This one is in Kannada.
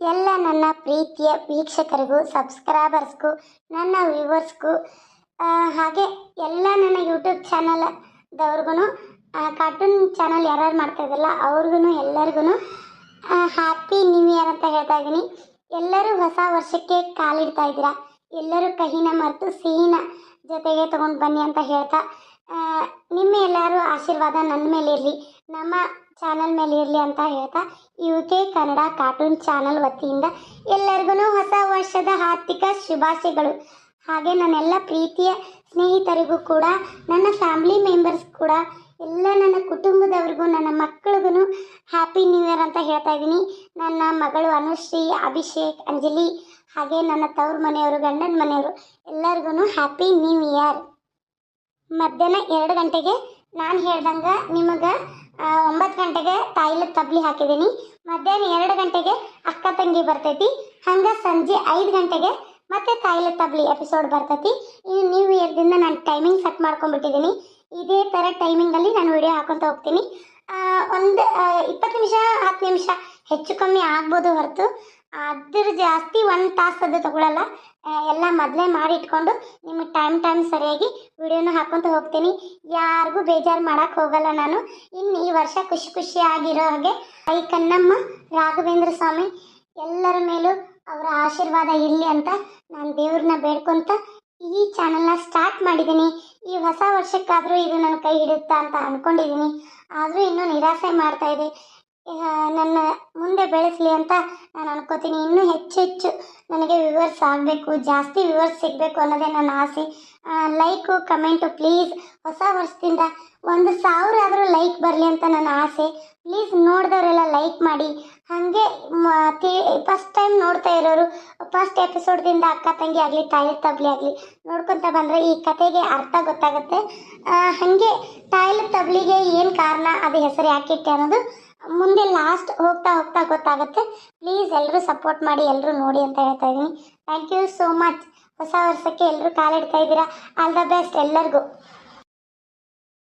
ಎಲ್ಲ ನನ್ನ ಪ್ರೀತಿಯ ವೀಕ್ಷಕರಿಗೂ ಸಬ್ಸ್ಕ್ರೈಬರ್ಸ್ಗೂ ನನ್ನ ವ್ಯೂವರ್ಸ್ಗೂ ಹಾಗೆ ಎಲ್ಲ ನನ್ನ ಯೂಟ್ಯೂಬ್ ಚಾನಲ್ದವ್ರಿಗೂ ಕಾರ್ಟೂನ್ ಚಾನಲ್ ಯಾರ್ಯಾರು ಮಾಡ್ತಾ ಇದ್ದಲ್ಲ ಅವ್ರಿಗೂ ಎಲ್ಲರಿಗೂ ಹ್ಯಾಪಿ ನ್ಯೂ ಇಯರ್ ಅಂತ ಹೇಳ್ತಾ ಇದ್ದೀನಿ. ಎಲ್ಲರೂ ಹೊಸ ವರ್ಷಕ್ಕೆ ಕಾಲಿಡ್ತಾ ಇದ್ದೀರಾ? ಎಲ್ಲರೂ ಕಹಿನ ಮರೆತು ಸಿಹಿನ ಜೊತೆಗೆ ತೊಗೊಂಡು ಬನ್ನಿ ಅಂತ ಹೇಳ್ತಾ ನಿಮ್ಮ ಎಲ್ಲರೂ ಆಶೀರ್ವಾದ ನನ್ನ ಮೇಲೆ ಇರಲಿ, ನಮ್ಮ ಚಾನಲ್ ಮೇಲೆ ಇರಲಿ ಅಂತ ಹೇಳ್ತಾ U K Kannada cartoon channel ವತಿಯಿಂದ ಎಲ್ಲರಿಗೂ ಹೊಸ ವರ್ಷದ ಆರ್ಥಿಕ ಶುಭಾಶಯಗಳು. ಹಾಗೆ ನನ್ನೆಲ್ಲ ಪ್ರೀತಿಯ ಸ್ನೇಹಿತರಿಗೂ ಕೂಡ, ನನ್ನ ಫ್ಯಾಮಿಲಿ ಮೆಂಬರ್ಸ್ ಕೂಡ, ಎಲ್ಲ ನನ್ನ ಕುಟುಂಬದವ್ರಿಗೂ, ನನ್ನ ಮಕ್ಕಳಿಗೂ ಹ್ಯಾಪಿ ನ್ಯೂ ಇಯರ್ ಅಂತ ಹೇಳ್ತಾ ಇದ್ದೀನಿ. ನನ್ನ ಮಗಳು ಅನುಶ್ರೀ, ಅಭಿಷೇಕ್, ಅಂಜಲಿ, ಹಾಗೆ ನನ್ನ ತವ್ರ ಮನೆಯವರು, ಗಂಡನ ಮನೆಯವರು, ಎಲ್ಲರಿಗೂ ಹ್ಯಾಪಿ ನ್ಯೂ ಇಯರ್ ಮಧ್ಯಾಹ್ನ ಎರಡು ಗಂಟೆಗೆ ನಾನು ಹೇಳ್ದಂಗೆ ನಿಮಗೆ ಒಂಬತ್ತು ಗಂಟೆಗೆ ತಾಯಿಲ ತಬ್ಲಿ ಹಾಕಿದ್ದೀನಿ. ಮಧ್ಯಾಹ್ನ ಎರಡು ಗಂಟೆಗೆ ಅಕ್ಕ ತಂಗಿ ಬರ್ತೈತಿ. ಹಂಗೆ ಸಂಜೆ ಐದು ಗಂಟೆಗೆ ಮತ್ತೆ ತಾಯಿಲ ತಬ್ಲಿ ಎಪಿಸೋಡ್ ಬರ್ತೈತಿ. ಈ ನ್ಯೂ ಇಯರ್ದಿಂದ ನಾನು ಟೈಮಿಂಗ್ ಸೆಟ್ ಮಾಡ್ಕೊಂಡ್ಬಿಟ್ಟಿದ್ದೀನಿ ಇದೇ ಥರ ಟೈಮಿಂಗಲ್ಲಿ ನಾನು ವಿಡಿಯೋ ಹಾಕೊತ ಹೋಗ್ತೀನಿ. ಒಂದು ಇಪ್ಪತ್ತು ನಿಮಿಷ, ಹತ್ತು ನಿಮಿಷ ಹೆಚ್ಚು ಕಮ್ಮಿ ಆಗ್ಬೋದು ಹೊರತು. ಅದ್ರ ಜಾಸ್ತಿ ಒಂದು ತಾಸು ಅದು ತಗೊಳ್ಳಲ್ಲ ಎಲ್ಲ ಮೊದಲೇ ಮಾಡಿ ಇಟ್ಕೊಂಡು ನಿಮಗೆ ಟೈಮ್ ಟೈಮ್ ಸರಿಯಾಗಿ ವಿಡಿಯೋನ ಹಾಕ್ಕೊಂತ ಹೋಗ್ತೀನಿ. ಯಾರಿಗೂ ಬೇಜಾರು ಮಾಡೋಕ್ಕೆ ಹೋಗಲ್ಲ ನಾನು. ಇನ್ನು ಈ ವರ್ಷ ಖುಷಿ ಖುಷಿಯಾಗಿರೋ ಹಾಗೆ ಐ ಕನ್ನಮ್ಮ, ರಾಘವೇಂದ್ರ ಸ್ವಾಮಿ ಎಲ್ಲರ ಮೇಲೂ ಅವರ ಆಶೀರ್ವಾದ ಇರಲಿ ಅಂತ ನಾನು ದೇವ್ರನ್ನ ಬೇಡ್ಕೊಂತ ಈ ಚಾನಲ್ನ ಸ್ಟಾರ್ಟ್ ಮಾಡಿದ್ದೀನಿ ಈ ಹೊಸ ವರ್ಷಕ್ಕಾದರೂ ಇದು ನನ್ನ ಕೈ ಹಿಡಿಯುತ್ತಾ ಅಂತ ಅಂದ್ಕೊಂಡಿದ್ದೀನಿ ಆದರೂ ಇನ್ನೂ ನಿರಾಸೆ ಮಾಡ್ತಾ ಇದೆ. ನನ್ನ ಬೆಳೆಸಲಿ ಅಂತ ನಾನು ಅನ್ಕೋತೀನಿ. ಇನ್ನೂ ಹೆಚ್ಚು ಹೆಚ್ಚು ನನಗೆ ವ್ಯೂವರ್ಸ್ ಆಗಬೇಕು, ಜಾಸ್ತಿ ವ್ಯೂವರ್ಸ್ ಸಿಗಬೇಕು ಅನ್ನೋದೇ ನನ್ನ ಆಸೆ. ಲೈಕು ಕಮೆಂಟು ಪ್ಲೀಸ್ ಹೊಸ ವರ್ಷದಿಂದ ಒಂದು ಸಾವಿರ ಆದರೂ ಲೈಕ್ ಬರಲಿ ಅಂತ ನನ್ನ ಆಸೆ. ಪ್ಲೀಸ್ ನೋಡಿದವರೆಲ್ಲ ಲೈಕ್ ಮಾಡಿ. ಹಾಗೆ ಫಸ್ಟ್ ಟೈಮ್ ನೋಡ್ತಾ ಇರೋರು ಫಸ್ಟ್ ಎಪಿಸೋಡ್ದಿಂದ ಅಕ್ಕ ತಂಗಿ ಆಗಲಿ, ತಾಯಿ ತಬ್ಲಿ ಆಗಲಿ, ನೋಡ್ಕೊತ ಬಂದರೆ ಈ ಕತೆಗೆ ಅರ್ಥ ಗೊತ್ತಾಗುತ್ತೆ. ಹಾಗೆ ತಾಯಿಲ ತಬ್ಲಿಗೆ ಏನು ಕಾರಣ, ಅದು ಹೆಸರು ಯಾಕಿಟ್ಟೆ ಅನ್ನೋದು ಮುಂದೆ ಲಾಸ್ಟ್ ಹೋಗ್ತಾ ಹೋಗ್ತಾ ಗೊತ್ತಾಗುತ್ತೆ. ಪ್ಲೀಸ್ ಎಲ್ಲರೂ ಸಪೋರ್ಟ್ ಮಾಡಿ ಎಲ್ಲರೂ ನೋಡಿ ಅಂತ ಹೇಳ್ತಾ ಇದ್ದೀನಿ. ಥ್ಯಾಂಕ್ ಯು ಸೋ ಮಚ್ ಹೊಸ ವರ್ಷಕ್ಕೆ ಎಲ್ಲರೂ ಕಾಲಿಡ್ತಾ ಇದ್ದೀರಾ? ಆಲ್ ದ ಬೆಸ್ಟ್ ಎಲ್ಲರಿಗೂ.